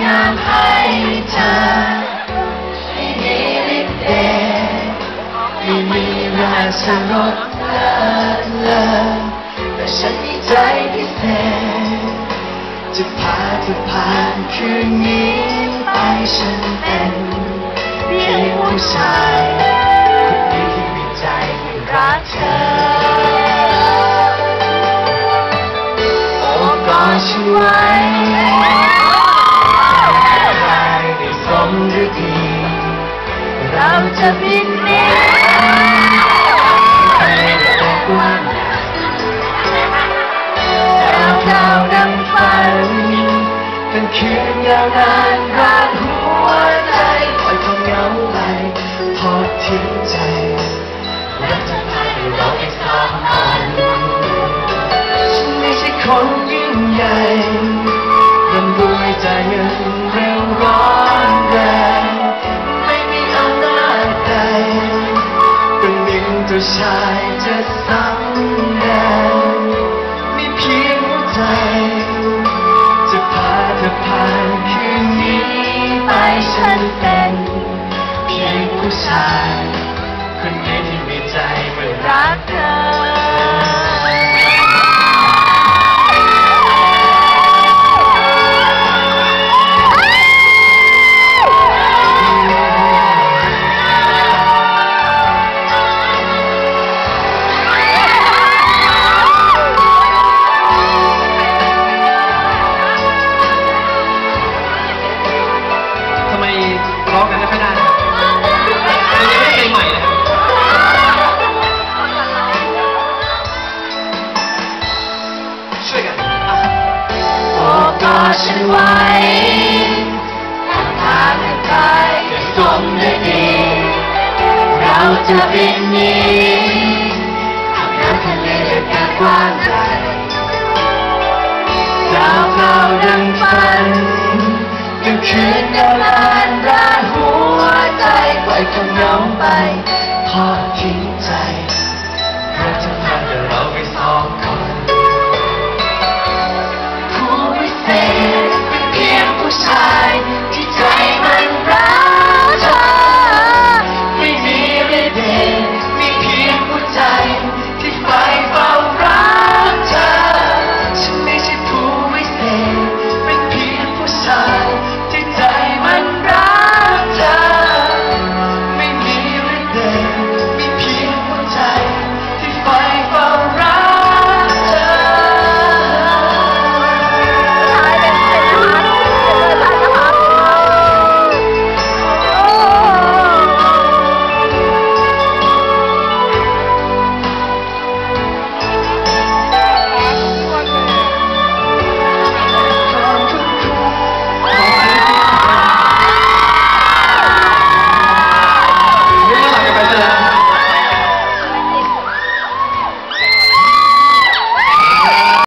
งามให้เธอให้ดีลิบเดไม่มีราชรสเลิศเลอแต่ฉันมีใจพิเศษจะพาเธอผ่านคืนนี้ไปฉันเป็นเพียงผู้ชายคนนี้ที่มีใจที่รักเธอโอ้กอดฉันไว้ เราจะบินหนีไปแต่กว้างดาวดาวดังฝันเป็นคืนยาวนานรักหัวใจปล่อยความเหงาไปทอดทิ้งใจรักจะพาให้เราไปสองคนฉันไม่ใช่คนยิ่งใหญ่ร่ำรวยใจเงินเร็ ชายจะสำแดงมีเพียงหัวใจ จะพาเธอผ่านคืนนี้ไปฉันเป็นเพียงผู้ชาย คนนี้ที่มีใจเมือรักเธอ จะบินนี้ทางน้ำทะเลและกว้างใหญ่ดาวเก่าดังฝันดึงคืนยาวนานรานหัวใจปล่อยความเหงไปทอดทิ้งใจเราจะพาเดี๋ยวเราไปสองค